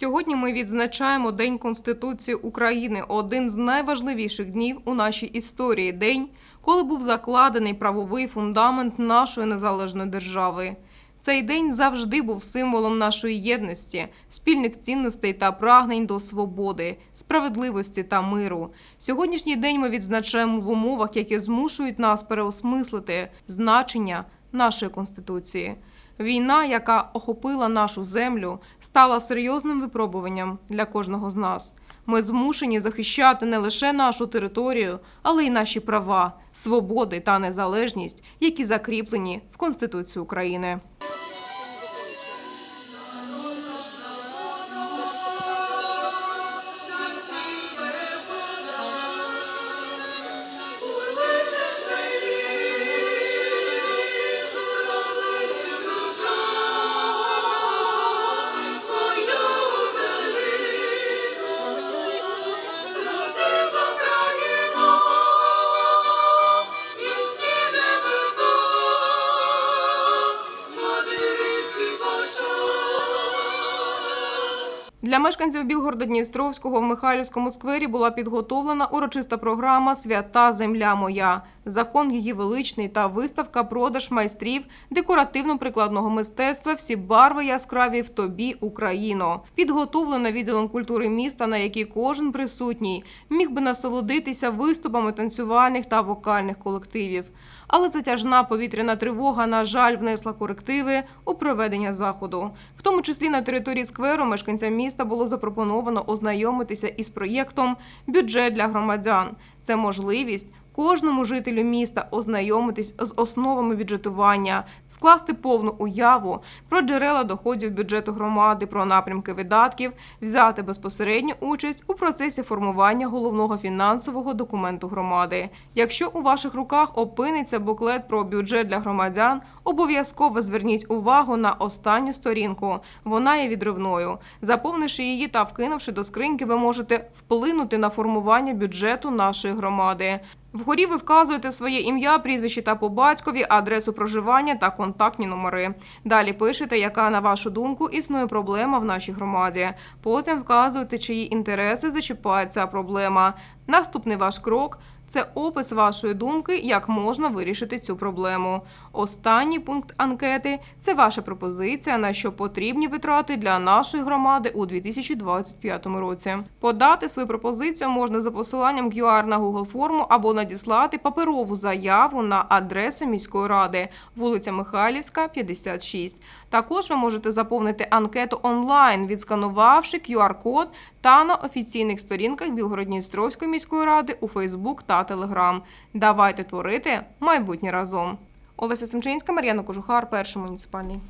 Сьогодні ми відзначаємо День Конституції України, один з найважливіших днів у нашій історії. День, коли був закладений правовий фундамент нашої незалежної держави. Цей день завжди був символом нашої єдності, спільних цінностей та прагнень до свободи, справедливості та миру. Сьогоднішній день ми відзначаємо в умовах, які змушують нас переосмислити значення нашої конституції. Війна, яка охопила нашу землю, стала серйозним випробуванням для кожного з нас. Ми змушені захищати не лише нашу територію, але й наші права, свободи та незалежність, які закріплені в Конституції України. Для мешканців Білгорода-Дністровського в Михайлівському сквері була підготовлена урочиста програма Свята земля моя, закон її величний та виставка продаж майстрів декоративно-прикладного мистецтва Всі барви яскраві в тобі, Україно. Підготовлена відділом культури міста, на якій кожен присутній міг би насолодитися виступами танцювальних та вокальних колективів. Але затяжна повітряна тривога, на жаль, внесла корективи у проведення заходу. В тому числі на території скверу мешканцям міста було запропоновано ознайомитися із проєктом Бюджет для громадян. Це можливість. Кожному жителю міста ознайомитись з основами бюджетування, скласти повну уяву про джерела доходів бюджету громади, про напрямки видатків, взяти безпосередню участь у процесі формування головного фінансового документу громади. Якщо у ваших руках опиниться буклет про бюджет для громадян, обов'язково зверніть увагу на останню сторінку. Вона є відривною. Заповнивши її та вкинувши до скриньки, ви можете вплинути на формування бюджету нашої громади. Вгорі ви вказуєте своє ім'я, прізвище та по батькові, адресу проживання та контактні номери. Далі пишете, яка на вашу думку існує проблема в нашій громаді. Потім вказуєте, чиї інтереси зачіпає ця проблема. Наступний ваш крок. Це опис вашої думки, як можна вирішити цю проблему. Останній пункт анкети це ваша пропозиція, на що потрібні витрати для нашої громади у 2025 році. Подати свою пропозицію можна за посиланням QR на Google форму або надіслати паперову заяву на адресу міської ради, вулиця Михайлівська, 56. Також ви можете заповнити анкету онлайн, відсканувавши QR-код та на офіційних сторінках Білгород-Дністровської міської ради у Фейсбук Телеграм. Давайте творити майбутнє разом. Олеся Семчинська, Мар'яна Кожухар, перший муніципальний.